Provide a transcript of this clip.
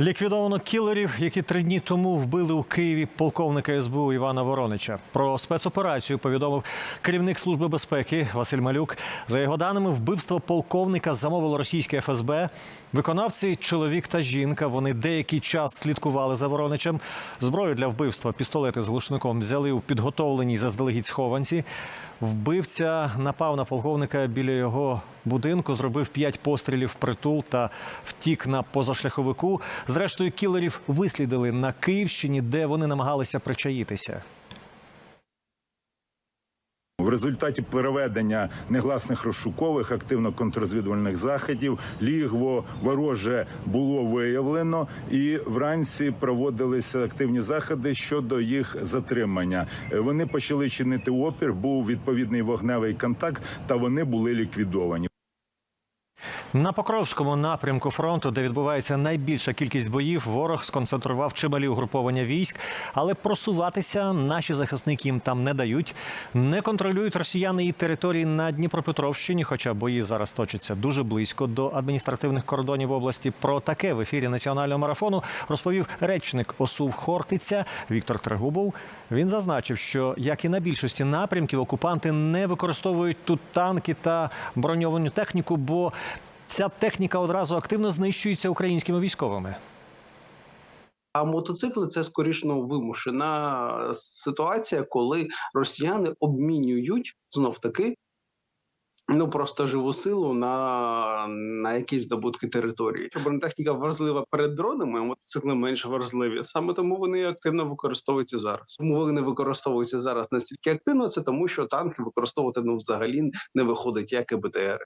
Ліквідовано кілерів, які три дні тому вбили у Києві полковника СБУ Івана Воронича. Про спецоперацію повідомив керівник служби безпеки Василь Малюк. За його даними, вбивство полковника замовило російське ФСБ. Виконавці чоловік та жінка. Вони деякий час слідкували за Вороничем. Зброю для вбивства, пістолети з глушником взяли у підготовленій заздалегідь схованці. Вбивця напав на полковника біля його будинку, зробив п'ять пострілів в притул та втік на позашляховику. Зрештою, кілерів вислідили на Київщині, де вони намагалися причаїтися. В результаті переведення негласних розшукових активно-контррозвідувальних заходів лігво вороже було виявлено, і вранці проводилися активні заходи щодо їх затримання. Е, Вони почали чинити опір, був відповідний вогневий контакт, та вони були ліквідовані. На Покровському напрямку фронту, де відбувається найбільша кількість боїв, ворог сконцентрував чималі угруповання військ, але просуватися наші захисники їм там не дають. Не контролюють росіяни і території на Дніпропетровщині, хоча бої зараз точаться дуже близько до адміністративних кордонів області. Про таке в ефірі національного марафону розповів речник ОСУВ Хортиця Віктор Трегубов. Він зазначив, що як і на більшості напрямків, окупанти не використовують тут танки та броньовану техніку, бо ця техніка одразу активно знищується українськими військовими. А мотоцикли це скоріш ну, вимушена ситуація, коли росіяни обмінюють знов таки. Ну просто живу силу на, на якісь здобутки території. Бронетехніка важлива перед дронами, а мотоцикли менш важливі. Саме тому вони активно використовуються зараз. Тому вони використовуються зараз настільки активно. Це тому, що танки використовувати ну взагалі не виходить, як і БТР.